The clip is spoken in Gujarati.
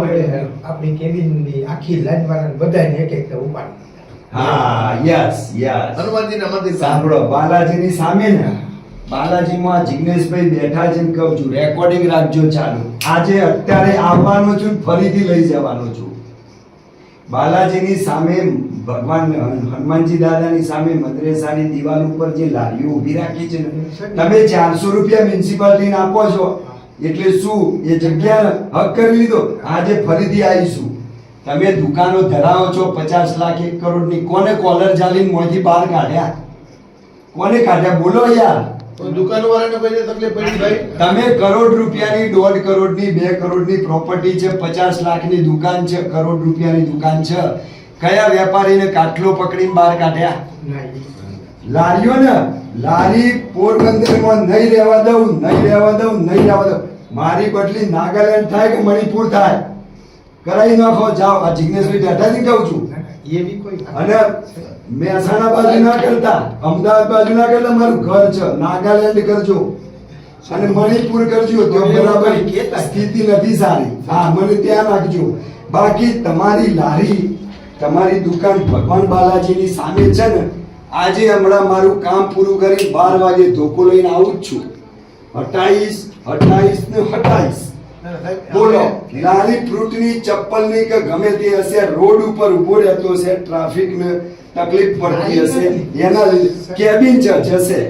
આપણે આપણી કેબિનની આખી લાઈન વાળાને બધાને એક એક ઉપાડી હા યસ યસ હનુમાનજીના મંદિર સાંભળો. બાલાજીની સામે ને. બાલાજીમાં જિગ્નેશભાઈ બેઠા છે ને કહું છું રેકોર્ડિંગ રાખજો ચાલુ. આજે અત્યારે આવવાનો છું ફરીથી લઈ જવાનો છું. બાલાજીની સામે ભગવાન હનુમાનજી દાદાની સામે મદ્રેસાની દિવાલ ઉપર જે લારીઓ ઊભી રાખી છે ને. તમે ચારસો રૂપિયા મ્યુનિસિપાલિટીને આપો છો. એટલે શું? એ જગ્યા હક કરી લીધો. આજે ફરીથી આવીશું. તમે દુકાનો ધરાવો છો પચાસ લાખ એક કરોડની. કોને કોલર ચાલીને મોંથી બહાર કાઢ્યા? કોને કાઢ્યા? બોલો યાર. તમે કરોડ રૂપિયાની દોઢ કરોડની બે કરોડની પ્રોપર્ટી છે પચાસ લાખની દુકાન છે કરોડ રૂપિયાની દુકાન છે. કયા વેપારીને કાટલો પકડીને બહાર કાઢ્યા? લારીઓ ને લારી પોરબંદરમાં નહીં રહેવા દઉં નહીં રહેવા દઉં નહીં રહેવા દઉં. મારી બદલી નાગાલેન્ડ થાય કે મણિપુર થાય? કરાવી નાખો જાઓ. આ જિગ્નેશભાઈ દાદાજી કહું છું. અને મહેસાણા બાજુ ના કરતા અમદાવાદ બાજુ ના કરતા મારું ઘર છે નાગાલેન્ડ કરજો. અને મણિપુર કરજો તો બરાબર સ્થિતિ નથી સારી. હા મને ત્યાં રાખજો. બાકી તમારી લારી તમારી દુકાન ભગવાન બાલાજીની સામે છે ને આજે હમણાં મારું કામ પૂરું કરી બાર વાગે ધોકો લઈને આવું જ છું. હટાઈશ હટાઈશ ને હટાઈશ. બોલો લારી ફ્રૂટની ચપ્પલની કે ગમે તે હશે રોડ ઉપર ઊભો રહેતો હશે ટ્રાફિક ને તકલીફ પડતી હશે એના લીધે કેબિન ચર્ચ જશે